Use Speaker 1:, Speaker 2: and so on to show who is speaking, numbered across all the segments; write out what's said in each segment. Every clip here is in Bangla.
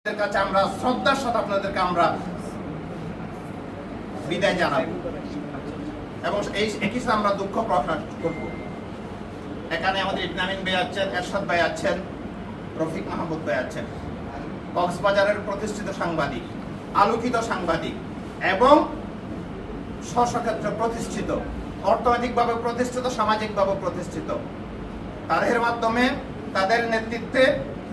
Speaker 1: আপনাদের কাছে আমরা শ্রদ্ধার সাথে আপনাদেরকে আমরা বিদায় জানাব। এবং এই একই সাথে আমরা দুঃখ প্রকাশ করব। এখানে আমাদের ইবনামিন ভাই আছেন, এরশাদ ভাই আছেন, রফিক মাহমুদ ভাই আছেন। কক্সবাজারের প্রতিষ্ঠিত সাংবাদিক, আলোকিত সাংবাদিক এবং স্বস্বক্ষেত্রে প্রতিষ্ঠিত, অর্থনৈতিকভাবে প্রতিষ্ঠিত, সামাজিকভাবে প্রতিষ্ঠিত। তাদের মাধ্যমে তাদের নেতৃত্বে,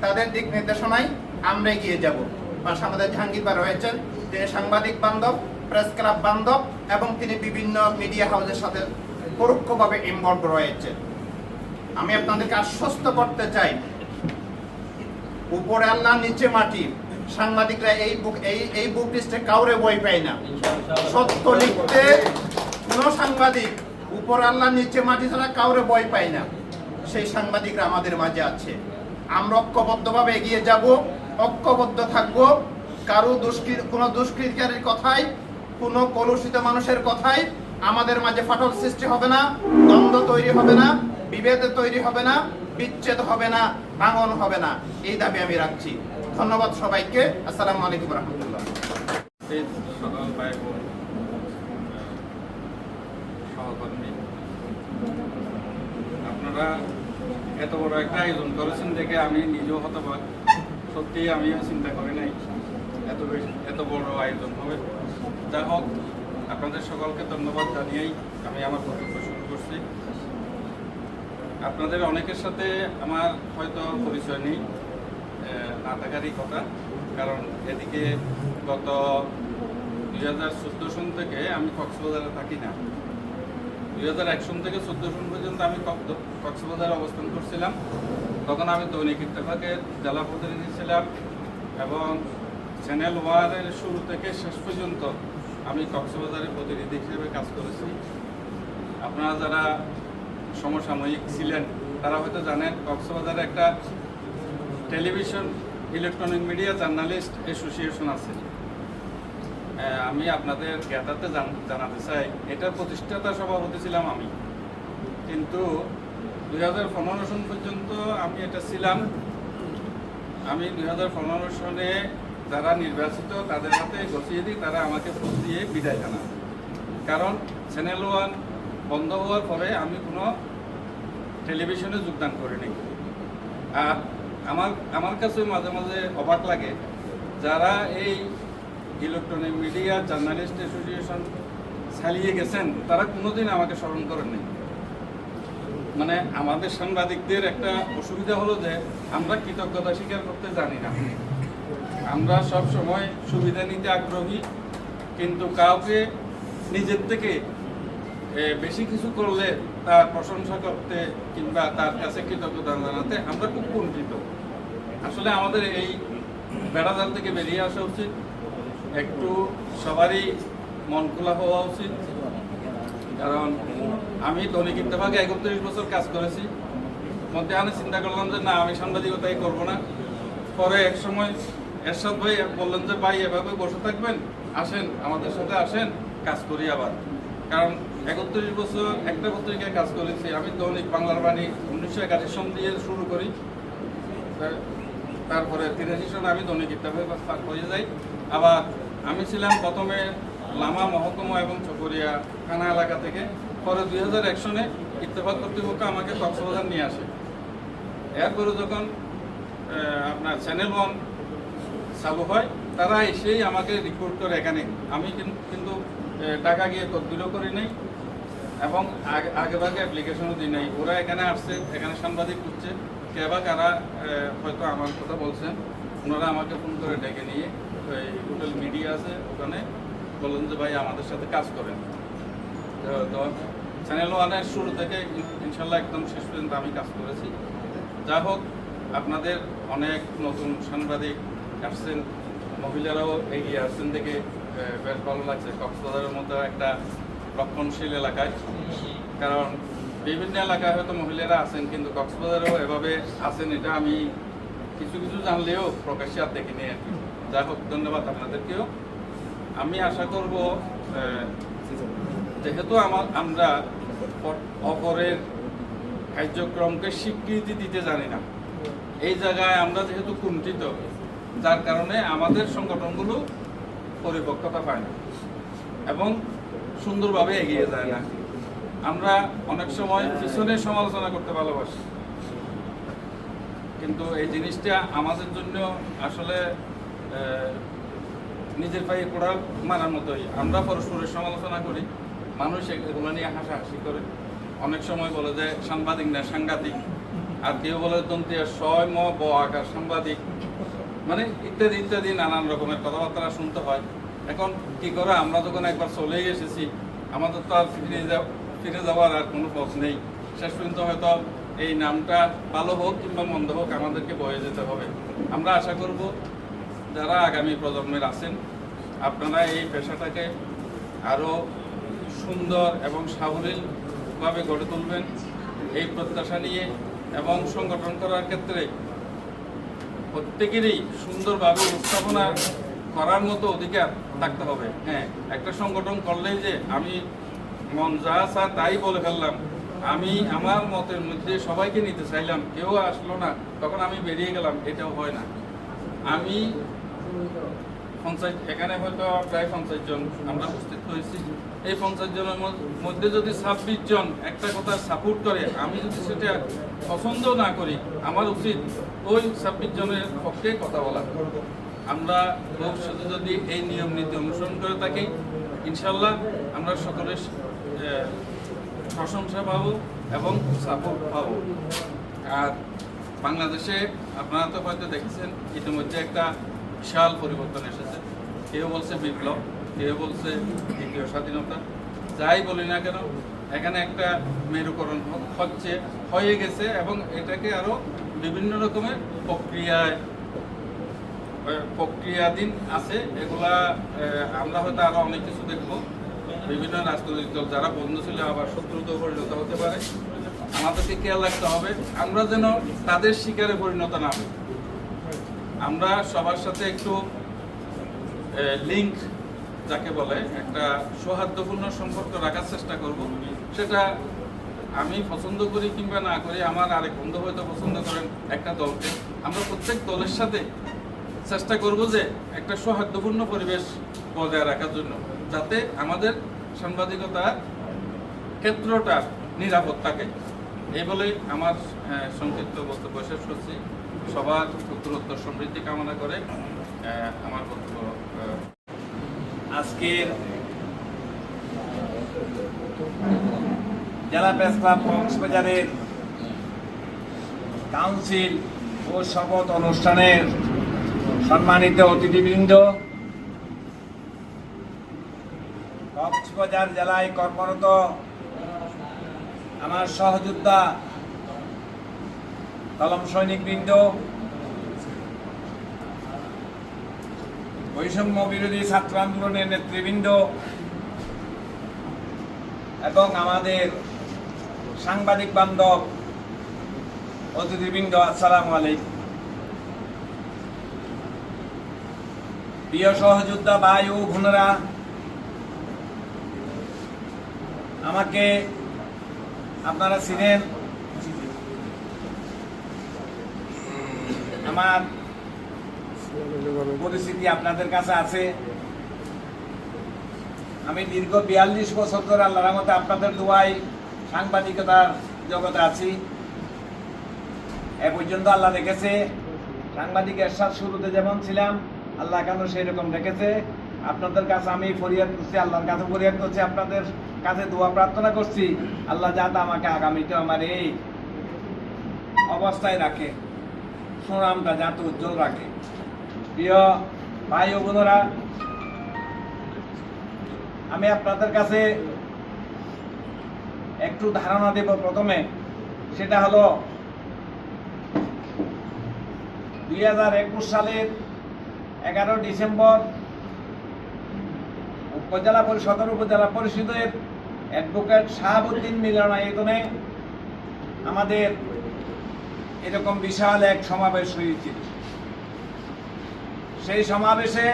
Speaker 1: তাদের দিক নির্দেশনায় আমরা এগিয়ে যাব। পাশে আমাদের জাহাঙ্গীর ভাই রয়েছেন। তিনি সাংবাদিক বান্ধব, প্রেস ক্লাব বান্ধব এবং তিনি বিভিন্ন মিডিয়া হাউসের সাথে পরোক্ষভাবে ইনভলভ রয়েছেন। আমি আপনাদেরকে আশ্বস্ত করতে চাই, উপরে আল্লাহ, নিচে মাটি। সাংবাদিকরা এই বুক এই এই বুক লিস্টে কাউরে বই পায় না। সত্য লিখতে কোন সাংবাদিক উপর আল্লাহ, নিচে মাটি ছাড়া কাউরে বই পায় না। সেই সাংবাদিকরা আমাদের মাঝে আছে। আমরা ঐক্যবদ্ধভাবে এগিয়ে যাব। ঐক্যবদ্ধ থাকব। কারও দুষ্কৃত কোনো দুষ্কৃতকারীর কথাই, কোনো কলুষিত মানুষের কথাই আমাদের মাঝে ফাটল সৃষ্টি হবে না, দ্বন্দ্ব তৈরি হবে না, বিভেদ তৈরি হবে না, বিচ্ছেদ হবে না, ভাঙন হবে না। এই দাবি আমি রাখছি। ধন্যবাদ সবাইকে। আসসালামু আলাইকুম রহমতুল্লাহ।
Speaker 2: আপনারা এত বড় একটা আয়োজন করেছেন দেখে আমি নিজেও হতবাক। সত্যি আমিও চিন্তা করি নাই। এত বেশি এত বড় আয়োজন হবে। যা হোক, আপনাদের সকলকে ধন্যবাদ জানিয়েই আমি আমার বক্তব্য শুরু করছি। আপনাদের অনেকের সাথে আমার হয়তো পরিচয় নেই না থাকারই কথা, কারণ এদিকে গত দুই হাজার চোদ্দ সন থেকে আমি কক্সবাজারে থাকি না। দুই হাজার এক সন থেকে চোদ্দ সন পর্যন্ত আমি কক- কক্সবাজারে অবস্থান করছিলাম। তখন আমি দৈনিক ইত্তেফাকের জেলা প্রতিনিধি ছিলাম এবং চ্যানেল ওয়ানের শুরু থেকে শেষ পর্যন্ত আমি কক্সবাজারের প্রতিনিধি হিসেবে কাজ করেছি। আপনারা যারা সমসাময়িক ছিলেন, তারা হয়তো জানেন কক্সবাজারে একটা television electronic media journalist association আছে। আমি আপনাদের জ্ঞাতাতে জান- জানাতে চাই এটার প্রতিষ্ঠাতা সভাপতি ছিলাম আমি। কিন্তু দুই হাজার পনেরো সন পর্যন্ত আমি এটা ছিলাম। আমি দুই হাজার পনেরো সনে যারা নির্বাচিত, তাদের হাতে গছিয়ে দিই তারা আমাকে ভোট দিয়ে বিদায় জানান কারণ চ্যানেল ওয়ান বন্ধ হওয়ার পরে আমি কোনো টেলিভিশনে যোগদান করিনি। আর আমার আমার কাছে মাঝে মাঝে অবাক লাগে যারা এই ইলেকট্রনিক মিডিয়া জার্নালিস্ট অ্যাসোসিয়েশন চালিয়ে গেছেন, তারা কোনোদিন আমাকে স্মরণ করেননি। মানে আমাদের সাংবাদিকদের একটা অসুবিধা হলো যে আমরা কৃতজ্ঞতা স্বীকার করতে জানি না। আমরা সব সময় সুবিধা নিতে আগ্রহী, কিন্তু কাউকে নিজের থেকে বেশি কিছু করলে তার প্রশংসা করতে কিংবা তার কাছে কৃতজ্ঞতা জানাতে আমরা খুব কুণ্ঠিত। আসলে আমাদের এই বেড়াজাল থেকে বেরিয়ে আসা উচিত। একটু সবারই মন খোলা হওয়া উচিত। কারণ আমি দৈনিক ইত্তেফাকে একত্রিশ বছর কাজ করেছি। মধ্যে আমি চিন্তা করলাম যে, না, আমি সাংবাদিকতাই করব না। পরে এক সময় এরশাদ ভাই বললেন যে, ভাই, এভাবে বসে থাকবেন, আসেন, আমাদের সাথে আসেন, কাজ করি আবার। কারণ একত্রিশ বছর একটা পত্রিকায় কাজ করেছি। আমি দৈনিক বাংলার বাণী উনিশশো একাশি সন দিয়ে শুরু করি। তারপরে তিরাশি সনে আমি দৈনিক ইত্তেফাকে হয়ে যাই। আবার আমি ছিলাম প্রথমে লামা মহকুমা এবং চকরিয়া থানা এলাকা থেকে পরে দুই হাজার এক সনে ইত্তেফাক কর্তৃপক্ষ আমাকে কক্সবাজার নিয়ে আসে। এরপরে যখন আপনার চ্যানেল ওয়ান চালু হয়, তারা এসেই আমাকে রিপোর্ট করে এখানে। আমি কিন- কিন্তু টাকা গিয়ে তদবিরও করি নাই এবং আগে ভাগে অ্যাপ্লিকেশনও দিই নাই। ওরা এখানে আসছে, এখানে সাংবাদিক করছে কে বা কারা হয়তো আমার কথা বলছেন, ওনারা আমাকে ফোন করে ডেকে নিয়ে, ওই হোটেল মিডিয়া আছে ওখানে বললেন যে, ভাই, আমাদের সাথে কাজ করেন। তো- চ্যানেল ওয়ানের শুরু থেকে ইন- ইনশাল্লাহ একদম শেষ পর্যন্ত আমি কাজ করেছি। যা হোক, আপনাদের অনেক নতুন সাংবাদিক আসছেন, মহিলারাও এগিয়ে আসছেন দেখে বেশ ভালো লাগছে। কক্সবাজারের মধ্যে একটা রক্ষণশীল এলাকায়। কারণ বিভিন্ন এলাকায় হয়তো মহিলারা আছেন, কিন্তু কক্সবাজারেও এভাবে আছেন এটা আমি কিছু কিছু জানলেও প্রকাশ্যে আর দেখিনি আর কি। যাই হোক, ধন্যবাদ আপনাদেরকেও। আমি আশা করব যেহেতু আমার, আমরা অপরের কার্যক্রমকে স্বীকৃতি দিতে জানি না, এই জায়গায় আমরা যেহেতু কুণ্ঠিত, যার কারণে আমাদের সংগঠনগুলো পরিপক্কতা পায় না এবং সুন্দরভাবে এগিয়ে যায় না। আমরা অনেক সময় পিছনে সমালোচনা করতে ভালোবাসি, কিন্তু এই জিনিসটা আমাদের জন্য আসলে নিজের পায়ে কোড়া মারার মতোই। আমরা পরস্পরের সমালোচনা করি, মানুষ এগুলো নিয়ে হাসাহাসি করে। অনেক সময় বলে যে সাংবাদিক না সাংঘাতিক। আর কেউ বলে দন্তিয়া ছয় ম, ব আকার সাংবাদিক। মানে ইত্যাদি ইত্যাদি নানান রকমের কথাবার্তা শুনতে হয়। এখন কি করে? আমরা যখন একবার চলেই এসেছি, আমাদের তো আর ফিরে ফিরে যাওয়ার আর কোনো পথ নেই। শেষ পর্যন্ত হয়তো এই নামটা ভালো হোক কিংবা মন্দ হোক আমাদেরকে বয়ে যেতে হবে। আমরা আশা করব যারা আগামী প্রজন্মের আছেন, আপনারা এই পেশাটাকে আরও সুন্দর এবং সাবলীলভাবে গড়ে তুলবেন। এই প্রত্যাশা নিয়ে এবং সংগঠন করার ক্ষেত্রে প্রত্যেকেরই সুন্দরভাবে উপস্থাপনা করার মতো অধিকার থাকতে হবে। হ্যাঁ একটা সংগঠন করলেই যে আমি মন যা চা তাই বলে ফেললাম, আমি আমার মতের মধ্যে সবাইকে নিতে চাইলাম, কেউ আসলো না, তখন আমি বেরিয়ে গেলাম, এটাও হয় না। আমি পঞ্চায়েত এখানে হয়তো প্রায় পঞ্চাশ জন আমরা উপস্থিত হয়েছি। এই পঞ্চাশ জনের মধ্যে যদি ছাব্বিশ জন একটা কথা সাপোর্ট করে, আমি যদি সেটা পছন্দ না করি, আমার উচিত ওই ছাব্বিশ জনের পক্ষে কথা বলা। আমরা ভবিষ্যতে যদি এই নিয়ম নীতি অনুসরণ করে থাকি, ইনশাল্লাহ আমরা সকলের প্রশংসা পাবো এবং সাপোর্ট পাবো। আর বাংলাদেশে আপনারা তো হয়তো দেখেছেন, ইতিমধ্যে একটা বিশাল পরিবর্তন এসেছে। কেউ বলছে বিপ্লব, কেউ বলছে দ্বিতীয় স্বাধীনতা। যাই বলি না কেন, এখানে একটা মেরুকরণ হচ্ছে, হয়ে গেছে এবং এটাকে আরও বিভিন্ন রকমের প্রক্রিয়ায় প্রক্রিয়াধীন আছে। এগুলা আমরা হয়তো আরও অনেক কিছু দেখব। বিভিন্ন রাজনৈতিক দল, যারা বন্ধু ছিল, আবার শত্রুতে পরিণত হতে পারে। আমাদেরকে খেয়াল রাখতে হবে, আমরা যেন তাদের শিকারে পরিণত না হই। আমরা সবার সাথে একটু লিঙ্ক যাকে বলে, একটা সৌহার্দ্যপূর্ণ সম্পর্ক রাখার চেষ্টা করব। সেটা আমি পছন্দ করি কিংবা না করি, আমার আরেক বন্ধু হয়তো পছন্দ করেন একটা দলকে। আমরা প্রত্যেক দলের সাথে চেষ্টা করব যে একটা সৌহার্দ্যপূর্ণ পরিবেশ বজায় রাখার জন্য, যাতে আমাদের সাংবাদিকতার ক্ষেত্রটা নিরাপদ থাকে। এই বলেই আমার সংক্ষিপ্ত বক্তব্য শেষ করছি। সবার উত্তরোত্তর সমৃদ্ধি কামনা করে আমার বক্তব্য আহ,
Speaker 3: আজকের জেলা প্রেস ক্লাব কক্সবাজারের কাউন্সিল ও শপথ অনুষ্ঠানের সম্মানিত অতিথিবৃন্দ কক্সবাজার জেলায় কর্মরত আমার সহযোদ্ধা কলম সৈনিকবৃন্দ, বৈষম্য বিরোধী ছাত্র আন্দোলনের নেতৃবৃন্দ এবং আমাদের সাংবাদিক বান্ধব, অতিথিবৃন্দ, আসসালামু আলাইকুম। প্রিয় সহযোদ্ধা ভাই ও আমাকে আপনারা ছিলেন আমার পরিস্থিতি আপনাদের কাছে আছে। আমি দীর্ঘ বিয়াল্লিশ বছর ধরে আল্লাহ রহমতে আপনাদের দোয়াই সাংবাদিকতার জগতে আছি। এ পর্যন্ত আল্লাহ রেখেছে সাংবাদিক এরশাদ শুরুতে যেমন ছিলাম আল্লাহ কেন সেই রকম রেখেছে আপনাদের কাছে আমি ফরিয়াদ করছি আল্লাহর কাছে ফরিয়াদ করছি আপনাদের কাছে দোয়া প্রার্থনা করছি। আল্লাহ যাতে আমাকে আগামীতে আমার এই অবস্থায় রাখে। সুনামটা যাতে উজ্জ্বল রাখে। প্রিয় ভাই ও বোনেরা, আমি আপনাদের কাছে একটু ধারণা দেব প্রথমে, সেটা হলো দুই হাজার একুশ সালের এগারো ডিসেম্বর উপজেলা সদর উপজেলা পরিষদের অ্যাডভোকেট শাহাবুদ্দিন মিলনায়তনে আমাদের এরকম বিশাল এক সমাবেশ হয়েছিল। সেই সমাবেশে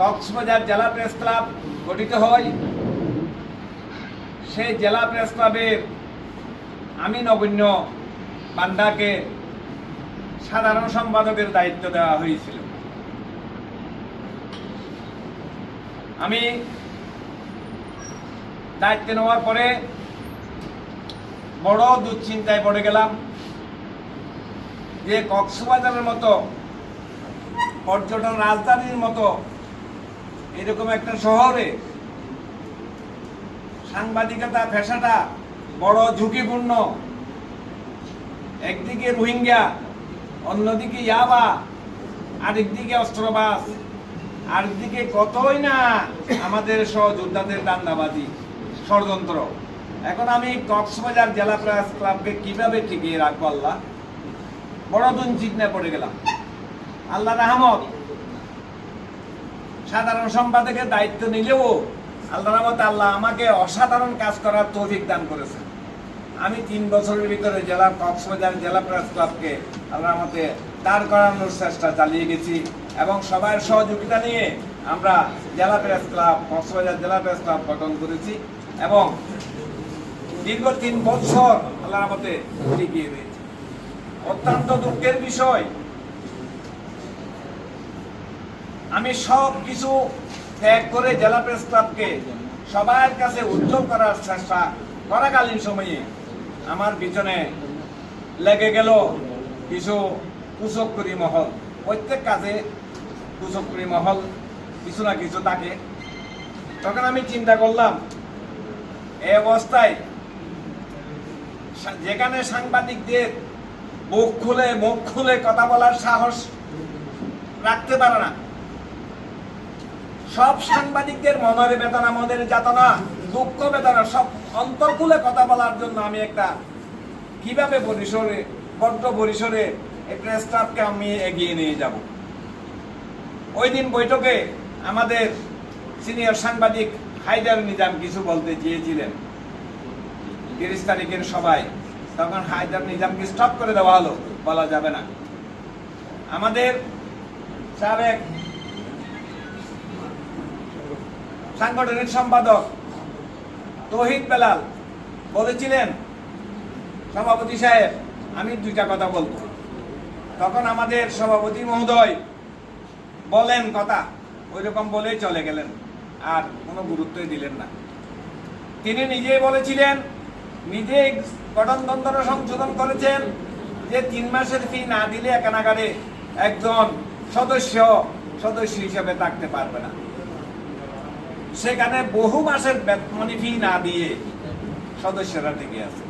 Speaker 3: কক্সবাজার জেলা প্রেস ক্লাব গঠিত হয়। সেই জেলা প্রেস ক্লাবের আমি নগণ্য পান্ডাকে সাধারণ সম্পাদকের দায়িত্ব দেওয়া হয়েছিল। আমি দায়িত্ব নেওয়ার পরে বড় দুশ্চিন্তায় পড়ে গেলাম। যে কক্সবাজারের মতো, পর্যটন রাজধানীর মতো, এরকম একটা শহরে সাংবাদিকতা, পেশাটা বড় ঝুঁকিপূর্ণ। একদিকে রোহিঙ্গা, অন্যদিকে ইয়াবা, আরেকদিকে অস্ত্রবাস আরেকদিকে কতই না আমাদের সহযোদ্ধাদের দান্দাবাজি, ষড়যন্ত্র। এখন আমি কক্সবাজার জেলা প্রেস ক্লাবকে কীভাবে টিকিয়ে রাখব আল্লাহ? বড় দুশ্চিন্তায় পড়ে গেলাম। আল্লাহ রহমত। সাধারণ সম্পাদকের দায়িত্ব নিলেও আল্লাহ রহমত আল্লাহ আমাকে অসাধারণ কাজ করার তৌফিক দান করেছে আমি তিন বছরের ভিতরে জেলা কক্সবাজার জেলা প্রেস ক্লাবকে আল্লাহ রহমতে দাঁড় করানোর চেষ্টা চালিয়ে গেছি এবং সবার সহযোগিতা নিয়ে আমরা জেলা প্রেস ক্লাব, কক্সবাজার জেলা প্রেস ক্লাব গঠন করেছি এবং দীর্ঘ তিন বছর আল্লাহ রহমতে টিকিয়ে রয়েছে। অত্যন্ত দুঃখের বিষয়। আমি সব কিছু ত্যাগ করে জেলা প্রেস ক্লাবকে সবার কাছে উজ্জ্বল করার চেষ্টা করাকালীন সময়ে আমার পিছনে লেগে গেল কিছু কুচক্করি মহল। প্রত্যেক কাজে কুচক্করি মহল, কিছু না কিছু থাকে। তখন আমি চিন্তা করলাম, এই অবস্থায় যেখানে সাংবাদিকদের বুক খুলে, মুখ খুলে কথা বলার সাহস রাখতে পারে না। সব সাংবাদিকদের মনের বেদনা, মনের যাতনা, দুঃখ বেদনা সব অন্তর্কুলে কথা বলার জন্য আমি একটা কীভাবে পরিসরে বড্ড পরিসরে প্রেস ক্লাবকে আমি এগিয়ে নিয়ে যাব। ওই দিন বৈঠকে আমাদের সিনিয়র সাংবাদিক হায়দার নিজাম কিছু বলতে চেয়েছিলেন। তিরিশ তারিখের সবাই তখন হায়দার নিজামকে স্টপ করে দেওয়া হলো। বলা যাবে না। আমাদের সাবেক সাংগঠনিক সম্পাদক তহিদ বেলাল বলেছিলেন, সভাপতি সাহেব, আমি দুইটা কথা বলব। তখন আমাদের সভাপতি মহোদয় বলেন কথা ওই রকম বলেই চলে গেলেন, আর কোনো গুরুত্বই দিলেন না। তিনি নিজেই বলেছিলেন, নিজেই গঠনতন্ত্র সংশোধন করেছেন যে তিন মাসের ফি না দিলে একানাগারে একজন সদস্য সদস্য হিসেবে থাকতে পারবে না। সেখানে বহু মাসের বেতমনি ফি না দিয়ে সদস্যরা টিকে আছে।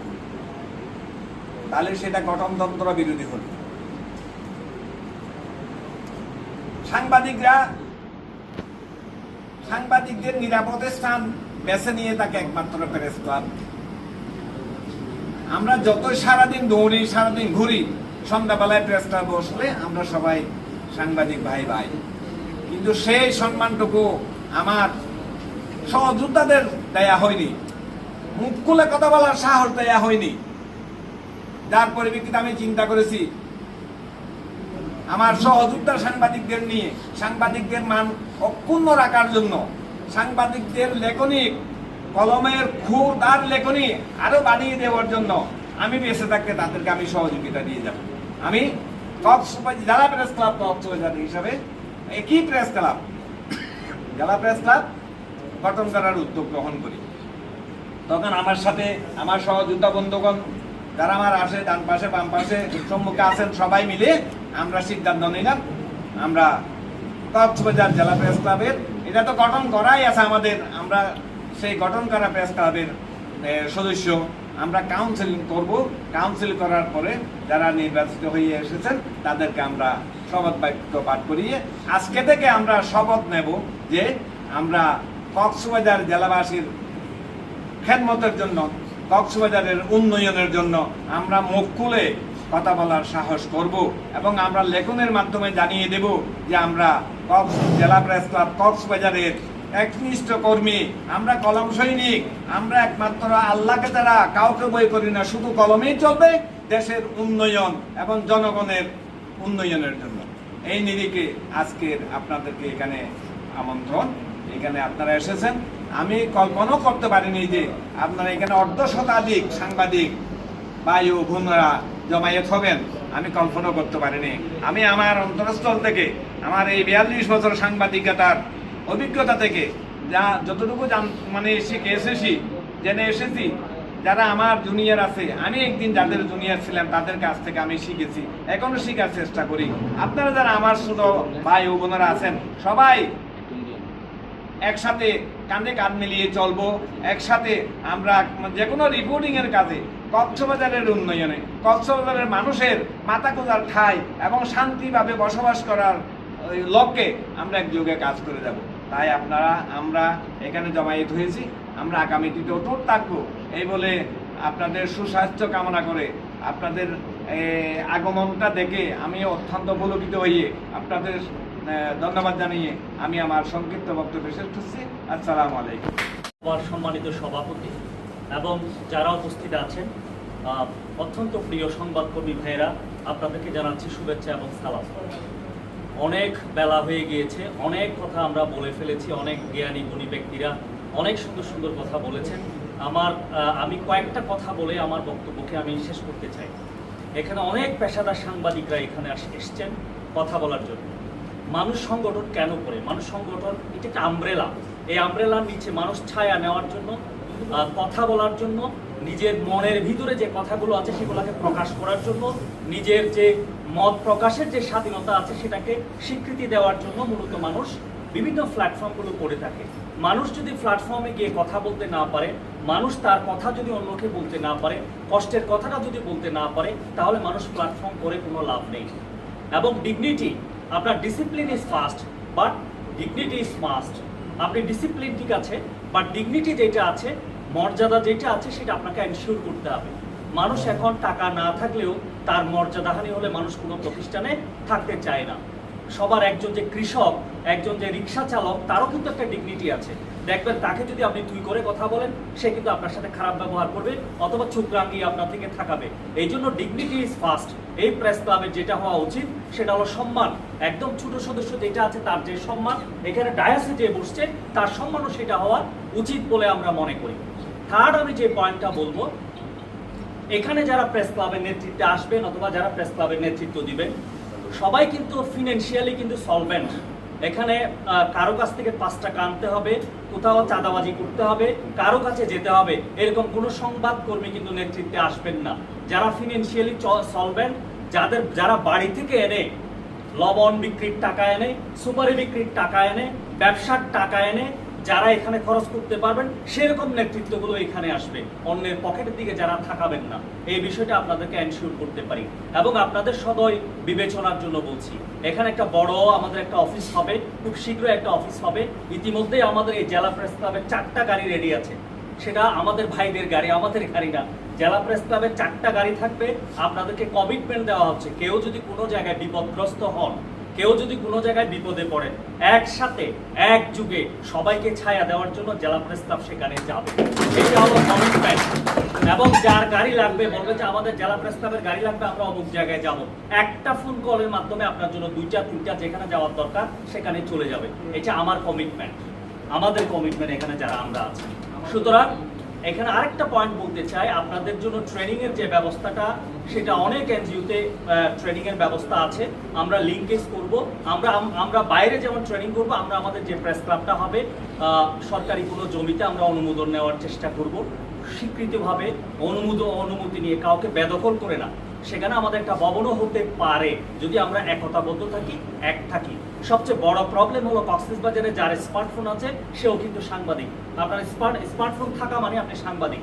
Speaker 3: তাহলে সেটা গঠনতন্ত্র বিরোধী হল। সাংবাদিকরা, সাংবাদিকদের নিরাপদের স্থান বেছে নিয়ে তাকে একমাত্র প্রেস ক্লাব আমরা যত সারাদিন দৌড়ি, সারাদিন ঘুরি, সন্ধ্যাবেলায় প্রেস ক্লাব বসলে আমরা সবাই সাংবাদিক ভাই ভাই। কিন্তু সেই সম্মানটুকু আমার সহযোদ্ধাদের দেয়া হয়নি। মুখ খুলে কথা বলার সাহস দেয়া হয়নি। যার পরিপ্রেক্ষিতে আমি চিন্তা করেছি, আমার সহযোদ্ধা সাংবাদিকদের নিয়ে, সাংবাদিকদের মান অক্ষুণ্ণ রাখার জন্য, সাংবাদিকদের লেখনিক কলমের খুদ আর লেখনি আরও বাড়িয়ে দেওয়ার জন্য আমি বেঁচে থাকতে তাদেরকে আমি সহযোগিতা দিয়ে যাব। আমি জেলা প্রেস ক্লাব কক্সবাজার হিসাবে একই প্রেস ক্লাব। জেলা প্রেস ক্লাব গঠন করার উদ্যোগ গ্রহণ করি। তখন আমার সাথে আমার সহযোদ্ধা বন্ধুগণ যারা আমার আসে, ডান পাশে, বাম পাশে, সম্মুখে আছেন, সবাই মিলে আমরা সিদ্ধান্ত নিলাম। আমরা কক্সবাজার জেলা প্রেস ক্লাবের এটা তো গঠন করাই আছে আমাদের। আমরা সেই গঠন করা প্রেস ক্লাবের সদস্য। আমরা কাউন্সিলিং করব। কাউন্সিল করার পরে যারা নির্বাচিত হয়ে এসেছেন, তাদেরকে আমরা শপথ বাক্য পাঠ করিয়ে আজকে থেকে আমরা শপথ নেব যে আমরা কক্সবাজার জেলাবাসীর খেদমতের জন্য, কক্সবাজারের উন্নয়নের জন্য আমরা মুখ খুলে কথা বলার সাহস করব এবং আমরা লেখনের মাধ্যমে জানিয়ে দেব যে আমরা কক্স, জেলা প্রেস ক্লাব কক্সবাজারের একনিষ্ঠ কর্মী, আমরা কলম সৈনিক, আমরা একমাত্র আল্লাহকে তারা কাউকে বই করি না, শুধু কলমেই চলবে দেশের উন্নয়ন এবং জনগণের উন্নয়নের জন্য। এই নিরিখে আজকের আপনাদেরকে এখানে আমন্ত্রণ। এখানে আপনারা এসেছেন। আমি কল্পনাও করতে পারিনি যে আপনারা এখানে অর্ধ শতাধিক সাংবাদিক বায়ু বোনরা জমায়েত হবেন। আমি কল্পনা করতে পারিনি। আমি আমার অন্তরস্থল থেকে আমার এই বিয়াল্লিশ বছর সাংবাদিকতার অভিজ্ঞতা থেকে, যা যতটুকু মানে শিখে এসেছি, জেনে এসেছি, যারা আমার জুনিয়র আছে, আমি একদিন যাদের জুনিয়র ছিলাম, তাদের কাছ থেকে আমি শিখেছি। এখনও শেখার চেষ্টা করি। আপনারা যারা আমার ছোট ভাই ও বোনেরা আছেন, সবাই একসাথে কাঁধে কাঁধ মিলিয়ে চলবো। একসাথে আমরা যে কোনো রিপোর্টিং এর কাজে, কক্সবাজারের উন্নয়নে, কক্সবাজারের মানুষের মাথা কোজার ঠাই এবং শান্তিভাবে বসবাস করার লক্ষ্যে আমরা একযোগে কাজ করে যাব। তাই আপনারা, আমরা এখানে জমায়েত হয়েছি, আমরা আগামী দিতে অটুট থাকব। এই বলে আপনাদের সুস্বাস্থ্য কামনা করে আপনাদের আগমনটা দেখে আমি অত্যন্ত পুলকিত হইয়ে আপনাদের ধন্যবাদ জানিয়ে আমি আমার সংক্ষিপ্ত বক্তব্য শেষ করছি। আসসালামু আলাইকুম।
Speaker 4: আমার সম্মানিত সভাপতি এবং যারা উপস্থিত আছেন অত্যন্ত প্রিয় সংবাদকর্মী ভাইয়েরা, আপনাদেরকে জানাচ্ছি শুভেচ্ছা এবং সালাম। অনেক বেলা হয়ে গিয়েছে, অনেক কথা আমরা বলে ফেলেছি, অনেক জ্ঞানী, গুণী ব্যক্তিরা অনেক সুন্দর সুন্দর কথা বলেছেন। আমার আমি কয়েকটা কথা বলে আমার বক্তব্যকে আমি শেষ করতে চাই। এখানে অনেক পেশাদার সাংবাদিকরা এখানে এসছেন কথা বলার জন্য। মানুষ সংগঠন কেন করে? মানুষ সংগঠন, এটা একটা আমব্রেলা এই আমব্রেলার নিচে মানুষ ছায়া নেওয়ার জন্য কথা বলার জন্য, নিজের মনের ভিতরে যে কথাগুলো আছে সেগুলোকে প্রকাশ করার জন্য, নিজের যে মত প্রকাশের যে স্বাধীনতা আছে সেটাকে স্বীকৃতি দেওয়ার জন্য মূলত মানুষ বিভিন্ন প্ল্যাটফর্মগুলো করে থাকে। মানুষ যদি প্ল্যাটফর্মে গিয়ে কথা বলতে না পারে, মানুষ তার কথা যদি অন্যকে বলতে না পারে, কষ্টের কথাটা যদি বলতে না পারে, তাহলে মানুষ প্ল্যাটফর্ম করে কোনো লাভ নেই। এবং ডিগনিটি আপনার discipline is first but dignity is must আপনি ডিসিপ্লিন ঠিক আছে বাট ডিগনিটি যেটা আছে, মর্যাদা যেটা আছে, সেটা আপনাকে এনশিওর করতে হবে। মানুষ এখন টাকা না থাকলেও তার মর্যাদাহানি হলে মানুষ কোনো প্রতিষ্ঠানে থাকতে চায় না। সবার একজন যে কৃষক, একজন যে রিক্সা চালক, তারও কিন্তু একটা ডিগনিটি আছে। দেখবেন তাকে যদি আপনি তুই করে কথা বলেন, সে কিন্তু আপনার সাথে খারাপ ব্যবহার করবে অথবা রাঙিয়ে আপনার থেকে থাকাবে। এই জন্য ডিগনিটি ইজ ফার্স্ট এই প্রেস ক্লাবের যেটা হওয়া উচিত, সেটা হলো সম্মান। একদম ছোট সদস্য যেটা আছে, তার যে সম্মান, এখানে ডায়াসে যে বসছে, তার সম্মানও সেটা হওয়া উচিত বলে আমরা মনে করি। থার্ড আমি যে পয়েন্টটা বলব এখানে যারা প্রেস ক্লাবের নেতৃত্বে আসবেন অথবা যারা প্রেস ক্লাবের নেতৃত্ব দিবেন, সবাই কিন্তু ফিনান্সিয়ালি কিন্তু সলভেন্ট এখানে কারও কাছ থেকে পাঁচ টাকা আনতে হবে, কোথাও চাঁদাবাজি করতে হবে, কারও কাছে যেতে হবে, এরকম কোনো সংবাদকর্মী কিন্তু নেতৃত্বে আসবেন না। যারা ফিনান্সিয়ালি সলভেন্ট যাদের, যারা বাড়ি থেকে এনে লবণ বিক্রির টাকা এনে, সুপারি বিক্রির টাকা এনে, ব্যবসার টাকা এনে যারা এখানে খরচ করতে পারবেন, সেরকম নেতৃত্বগুলো এখানে আসবে। অন্যের পকেটের দিকে যারা থাকাবেন না। এই বিষয়টা আপনাদেরকে এনশিওর করতে পারি। এবং আপনাদের সদয় বিবেচনার জন্য বলছি, এখানে একটা বড় আমাদের একটা অফিস হবে, খুব শীঘ্রই একটা অফিস হবে। ইতিমধ্যেই আমাদের এই জেলা প্রেস ক্লাবের চারটা গাড়ি রেডি আছে। সেটা আমাদের ভাইদের গাড়ি, আমাদের গাড়ি না। জেলা প্রেস ক্লাবের চারটা গাড়ি থাকবে। আপনাদেরকে কমিটমেন্ট দেওয়া হচ্ছে। কেউ যদি কোনো জায়গায় বিপদগ্রস্ত হন কেউ যদি কোনো জায়গায় বিপদে পড়েন একসাথে এক যুগে সবাইকে ছায়া দেওয়ার জন্য জেলা প্রেস ক্লাব সেখানে যাবে। এটা হলো কমিটমেন্ট এবং যার গাড়ি লাগবে, বলবে যে আমাদের জেলা প্রেস ক্লাবের গাড়ি লাগবে, আমরা অমুক জায়গায় যাব। একটা ফোন কলের মাধ্যমে আপনার জন্য দুইটা, তিনটা যেখানে যাওয়ার দরকার, সেখানে চলে যাবে। এটা আমার কমিটমেন্ট আমাদের কমিটমেন্ট এখানে যারা আমরা আছি। সুতরাং এখানে আরেকটা পয়েন্ট বলতে চাই, আপনাদের জন্য ট্রেনিং এর যে ব্যবস্থাটা, সেটা অনেক এনজিওতে ট্রেনিং এর ব্যবস্থা আছে। আমরা লিঙ্কেজ করব। আমরা আমরা বাইরে যেমন ট্রেনিং করব, আমরা আমাদের যে প্রেস ক্লাবটা হবে সরকারি কোনো জমিতে আমরা অনুমোদন নেওয়ার চেষ্টা করব। স্বীকৃতভাবে অনুমোদন অনুমতি নিয়ে কাউকে বেদখল করে না। সেখানে আমাদের একটা ভবনও হতে পারে। যদি আমরা একতাবদ্ধ থাকি, এক থাকি। সবচেয়ে বড় প্রবলেম হলো কক্সবাজারে যার স্মার্টফোন আছে, সেও কিন্তু সাংবাদিক। আপনার স্মার্ট স্মার্টফোন থাকা মানে আপনি সাংবাদিক।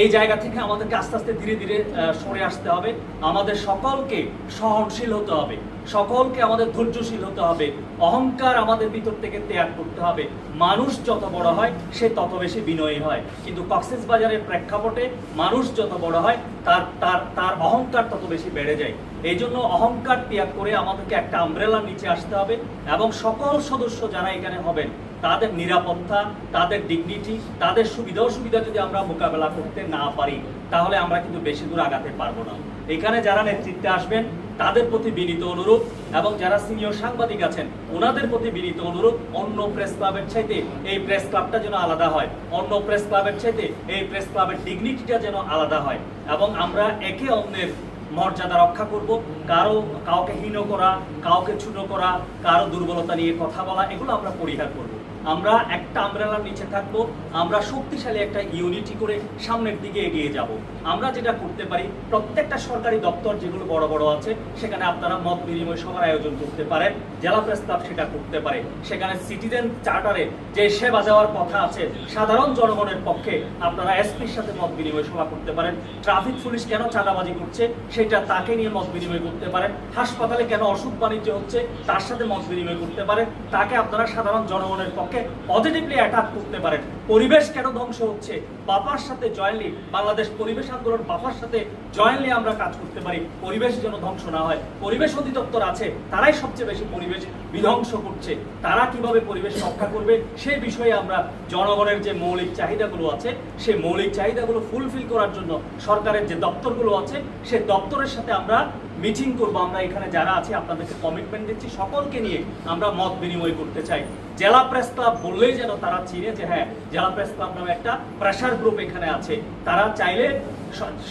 Speaker 4: এই জায়গা থেকে আমাদেরকে আস্তে আস্তে ধীরে ধীরে সরে আসতে হবে। আমাদের সকলকে সহনশীল হতে হবে। সকলকে আমাদের ধৈর্যশীল হতে হবে। অহংকার আমাদের ভিতর থেকে ত্যাগ করতে হবে। মানুষ যত বড় হয়, সে তত বেশি বিনয়ী হয়। কিন্তু কক্সেস বাজারের প্রেক্ষাপটে মানুষ যত বড় হয়, তার তার তার অহংকার তত বেশি বেড়ে যায়। এই জন্য অহংকার ত্যাগ করে আমাদেরকে একটা আমব্রেলার নিচে আসতে হবে এবং সকল সদস্য যারা এখানে হবেন, তাদের নিরাপত্তা, তাদের ডিগনিটি তাদের সুবিধা অসুবিধা যদি আমরা মোকাবেলা করতে না পারি, তাহলে আমরা কিন্তু বেশি দূর আগাতে পারব না। এখানে যারা নেতৃত্বে আসবেন তাদের প্রতি বিনীত অনুরোধ এবং যারা সিনিয়র সাংবাদিক আছেন, ওনাদের প্রতি বিনীত অনুরোধ, অন্য প্রেস ক্লাবের চাইতে এই প্রেস ক্লাবটা যেন আলাদা হয়। অন্য প্রেস ক্লাবের চাইতে এই প্রেস ক্লাবের ডিগনিটিটা যেন আলাদা হয় এবং আমরা একে অন্যের মর্যাদা রক্ষা করব। কারও কাউকে হীন করা, কাউকে ছোট করা, কারও দুর্বলতা নিয়ে কথা বলা, এগুলো আমরা পরিহার করব। আমরা একটা আমব্রেলার নিচে থাকব, আমরা শক্তিশালী একটা ইউনিটি করে সামনের দিকে এগিয়ে যাব। আমরা যেটা করতে পারি, প্রত্যেকটা সরকারি দপ্তর যেগুলো বড় বড় আছে, সেখানে আপনারা মত বিনিময় সভার আয়োজন করতে পারেন, জেলা প্রেস ক্লাব সেটা করতে পারে। সেখানে সিটিজেন চার্টারে যে সেবা দেওয়ার কথা আছে, সাধারণ জনগণের পক্ষে আপনারা এসপির সাথে মত বিনিময় সভা করতে পারেন। ট্রাফিক পুলিশ কেন চাঁদাবাজি করছে, সেটা তাকে নিয়ে মত বিনিময় করতে পারেন। হাসপাতালে কেন অসুখ বাণিজ্য হচ্ছে, তার সাথে মত বিনিময় করতে পারেন। তাকে আপনারা সাধারণ জনগণের পক্ষে পজিটিভলি অ্যাটাক করতে পারেন। পরিবেশ কেন ধ্বংস হচ্ছে? বাপার সাথে জয়েন্টলি বাংলাদেশ পরিবেশ আন্দোলন বাপার সাথে জয়েন্টলি আমরা কাজ করতে পারি। পরিবেশ যেন ধ্বংস না হয়। পরিবেশ অধিদপ্তর আছে, তারাই সবচেয়ে বেশি পরিবেশ বিধ্বংস করছে। তারা কীভাবে পরিবেশ রক্ষা করবে, সেই বিষয়ে আমরা জনগণের যে মৌলিক চাহিদাগুলো আছে, সেই মৌলিক চাহিদাগুলো ফুলফিল করার জন্য সরকারের যে দপ্তরগুলো আছে, সেই দপ্তরের সাথে আমরা মিটিং করব, আমরা এখানে যারা আছি, আপনাদেরকে কমিটমেন্ট দিচ্ছি, সকলকে নিয়ে আমরা মত বিনিময় করতে চাই। জেলা প্রেস ক্লাব বললেই যেন তারা চিনে যে হ্যাঁ জেলা প্রেস ক্লাব নামে একটা প্রেশার গ্রুপ এখানে আছে। তারা চাইলে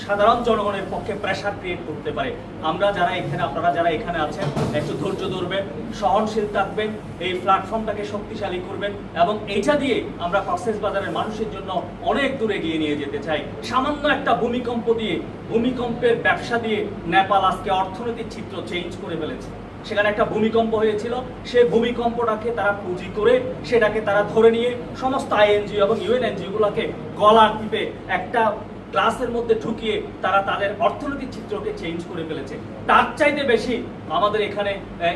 Speaker 4: সাধারণ জনগণের পক্ষে প্রেশার ক্রিয়েট করতে পারে। আমরা যারা এখানে, আপনারা যারা এখানে আছেন, একটু ধৈর্য ধরবেন, সহনশীল থাকবেন, এই প্ল্যাটফর্মটাকে শক্তিশালী করবেন এবং এইটা দিয়ে আমরা কক্সেস বাজারের মানুষের জন্য অনেক দূর এগিয়ে নিয়ে যেতে চাই। সামান্য একটা ভূমিকম্প দিয়ে, ভূমিকম্পের ব্যবসা দিয়ে নেপাল আজকে অর্থনৈতিক চিত্র চেঞ্জ করে ফেলেছে। সেখানে একটা ভূমিকম্প হয়েছিল সেই ভূমিকম্পটাকে তারা পুঁজি করে সেটাকে তারা ধরে নিয়ে সমস্ত আইএনজিও এবং ইউএন এনজিও গুলোকে গলা টিপে একটা ক্লাসের মধ্যে ঢুকিয়ে তারা তাদের অর্থনৈতিক চিত্রকে চেঞ্জ করে ফেলেছে। তার চাইতে বেশি আমাদের এখানে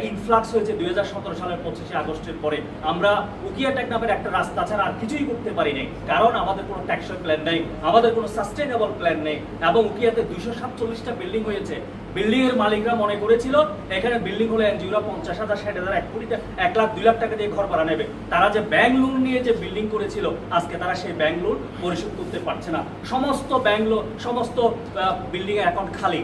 Speaker 4: ইনফ্লাক্স হয়েছে দুই হাজার সতেরো সালের পঁচিশে আগস্টের পরে। আমরা উকিয়া নামের একটা রাস্তা ছাড়া আর কিছুই করতে পারি নাই। কারণ আমাদের কোনো ট্যাক্সের প্ল্যান নেই, আমাদের কোনো সাস্টেনেবল প্ল্যান নেই, এবং উকিয়াতে দুইশো সাতচল্লিশটা বিল্ডিং হয়েছে। বিল্ডিং এর মালিকরা মনে করেছিল, এখানে বিল্ডিং হলে এনজিওরা পঞ্চাশ হাজার, ষাট হাজার, এক কোটি এক লাখ, দুই লাখ টাকা দিয়ে ঘর ভাড়া নেবে। তারা যে ব্যাংক লোন নিয়ে যে বিল্ডিং করেছিল, আজকে তারা সেই ব্যাংক লোন পরিশোধ করতে পারছে না। সমস্ত ব্যাংক লোন সমস্ত বিল্ডিং অ্যাকাউন্ট খালি।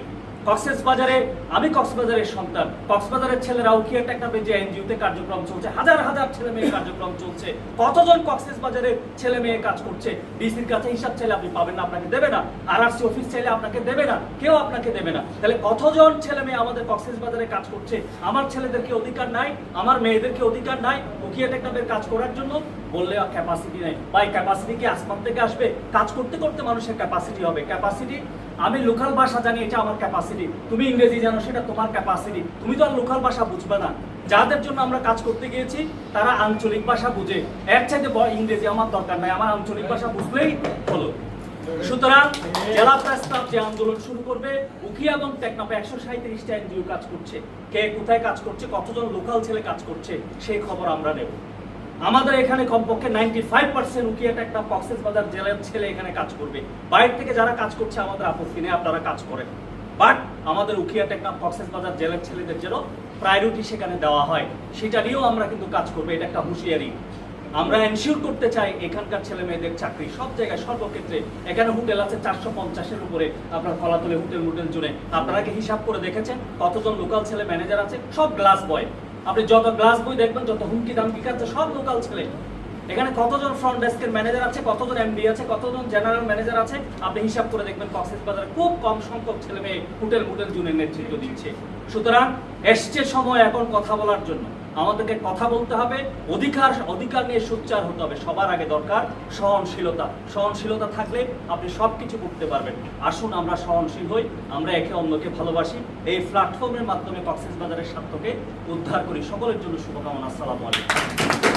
Speaker 4: কক্সেস বাজারে, আমি কক্সবাজারের সন্তান। কক্সবাজারের ছেলেরা উকিয়া টেকনাফে যে এনজিওতে কার্যক্রম চলছে? হাজার হাজার ছেলে মেয়ে কার্যক্রম চলছে। কতজন কক্সেস বাজারে ছেলে মেয়ে কাজ করছে? ডিসির কাছে হিসাব চাইলে আপনি পাবেন না, আপনাকে দেবে না। আরআরসি অফিস চাইলে আপনাকে দেবে না, কেউ আপনাকে দেবে না। তাহলে কতজন ছেলে মেয়ে আমাদের কক্সেস বাজারে কাজ করছে? আমার ছেলেদেরকে অধিকার নাই? আমার মেয়েদেরকে অধিকার নাই? উকিয়া টেকনাফের কাজ করার জন্য? বললে ক্যাপাসিটি নাই। ভাই ক্যাপাসিটি কি আসমান থেকে আসবে? কাজ করতে করতে মানুষের ক্যাপাসিটি হবে। ক্যাপাসিটি আমি লোকাল ভাষা জানি এটা আমার ক্যাপাসিটি তুমি ইংরেজি জানো, সেটা তোমার ক্যাপাসিটি তুমি তো আর লোকাল ভাষা বুঝবে না। যাদের জন্য আমরা কাজ করতে গিয়েছি, তারা আঞ্চলিক ভাষা বুঝে। এর চাইতে ইংরেজি আমার দরকার নাই, আমার আঞ্চলিক ভাষা বুঝলেই হলো। সুতরাং জেলা প্রেস যে আন্দোলন শুরু করবে উখিয়া এবং টেকনাফে একশো সাঁত্রিশটা এনজিও কাজ করছে। কে কোথায় কাজ করছে, কতজন লোকাল ছেলে কাজ করছে, সেই খবর আমরা নেব। আমাদের এখানে কমপক্ষে নাইনটি ফাইভ পার্সেন্ট উকিয়াটা একটা কক্সেস বাজার জেলার ছেলে এখানে কাজ করবে। বাইরে থেকে যারা কাজ করছে, আমাদের আপত্তি নেই, আপনারা কাজ করেন। বাট আমাদের টেকনাফ কক্সেস বাজার জেলার ছেলেদের যেন প্রায়োরিটি সেখানে দেওয়া হয়। সেটা নিয়েও আমরা কিন্তু কাজ করব, এটা একটা হুঁশিয়ারি। আমরা এনশিওর করতে চাই এখানকার ছেলে মেয়েদের চাকরি। সব জায়গায়, সর্বক্ষেত্রে এখানে হোটেল আছে চারশো পঞ্চাশের উপরে। আপনার কলাতলে হোটেল, মোটেল জুড়ে। আপনারা কি হিসাব করে দেখেছেন? কতজন লোকাল ছেলে ম্যানেজার আছে? সব গ্লাস বয় আপনি যত গ্লাস বই দেখবেন, যত হুমকি দামকি কাছে সব লোকাল ছেলে এখানে কতজন ফ্রন্ট ডেস্কের ম্যানেজার আছে, কতজন এমডি আছে, কতজন জেনারেল ম্যানেজার আছে? আপনি হিসাব করে দেখবেন কক্সেস বাজারে খুব কম সংখ্যক ছেলে মেয়ে হোটেল হোটেল জুনের নেতৃত্ব দিচ্ছে। সুতরাং এসছে সময় এখন কথা বলার জন্য। আমাদেরকে কথা বলতে হবে, অধিকার অধিকার নিয়ে সোচ্চার হতে হবে, সবার আগে দরকার সহনশীলতা। সহনশীলতা থাকলে আপনি সব কিছু করতে পারবেন। আসুন আমরা সহনশীল হই, আমরা একে অন্যকে ভালোবাসি। এই প্ল্যাটফর্মের মাধ্যমে কক্সেস বাজারের স্বার্থকে উদ্ধার করি। সকলের জন্য শুভকামনা, আসসালামু আলাইকুম।